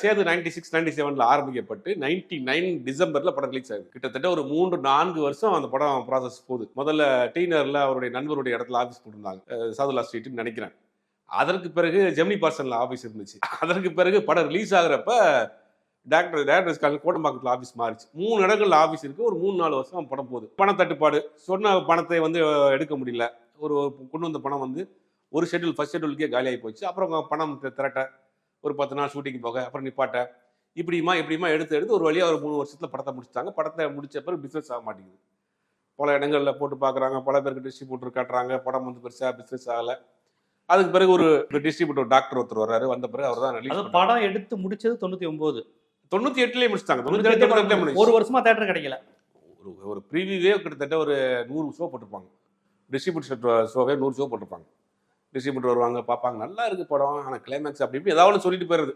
சேர்ந்து Setu ninety six ninety செவனில் ஆரம்பிக்கப்பட்டு நைன்டி நைன் டிசம்பரில் படம் ரிலீஸ் ஆகுது. கிட்டத்தட்ட ஒரு மூன்று நான்கு வருஷம் அந்த படம் ப்ராசஸ் போகுது. முதல்ல டீனரில் அவருடைய நண்பருடைய இடத்துல ஆஃபீஸ் போட்டிருந்தாங்க. சவுதுல்லா ஸ்ட்ரீட்னு நினைக்கிறேன். அதற்கு பிறகு ஜெமினி பார்சனில் ஆஃபீஸ் இருந்துச்சு. அதற்கு பிறகு படம் ரிலீஸ் ஆகுறப்ப டாக்டர் டேரக்டர்ஸ் காலேஜ் கோட்டம்பாக்கத்தில் ஆஃபீஸ் மாறிச்சு. மூணு இடங்கள்ல ஆஃபீஸ் இருக்குது ஒரு மூணு நாலு வருஷம் படம் போகுது. பண தட்டுப்பாடு. சொன்ன பணத்தை வந்து எடுக்க முடியல. ஒரு கொண்டு வந்த பணம் வந்து ஒரு ஷெட்யூல் ஃபர்ஸ்ட் ஷெட்யூலுக்கே காலியாகி போச்சு. அப்புறம் பணம் திரட்ட ஒரு பத்து நாள் ஷூட்டிங் போக அப்புறம் நிப்பாட்ட. இப்படிமா இப்படிமா எடுத்து எடுத்து ஒரு வழியாக ஒரு மூணு வருஷத்துல படத்தை முடிச்சிட்டாங்க. படத்தை முடிச்ச பிறகு பிஸ்னஸ் ஆக மாட்டேங்குது. பல இடங்களில் போட்டு பார்க்குறாங்க பல பேருக்கு டிஸ்ட்ரிபியூட்டர் காட்டுறாங்க. படம் வந்து பெருசாக பிஸ்னஸ் ஆகலை. அதுக்கு பிறகு ஒரு டிஸ்ட்ரிபியூட்டர் டாக்டர் ஒருத்தர் வர்றாரு. வந்த பிறகு அவர் தான் ரிலீஸ் படம் எடுத்து முடிச்சது தொண்ணூத்தி ஒன்பது தொண்ணூத்தி எட்டுலயே முடிச்சிட்டாங்க தொண்ணூத்தி எட்டு ஒரு வருஷமா தேட்டர் கிடைக்கல. ஒரு ஒரு ப்ரீவியூவே கிட்டத்தட்ட ஒரு நூறு ஷோ போட்டிருப்பாங்க. டிஸ்ட்ரிபியூட்டர் ஷோவே நூறு ஷோ போட்டிருப்பாங்க. டிஸ்ட்ரிபியூட்டர் வருவாங்க பார்ப்பாங்க. நல்லா இருக்கு படம் ஆனால் கிளைமேக்ஸ் அப்படி இப்படி ஏதாவது ஒன்று சொல்லிட்டு போயிடுது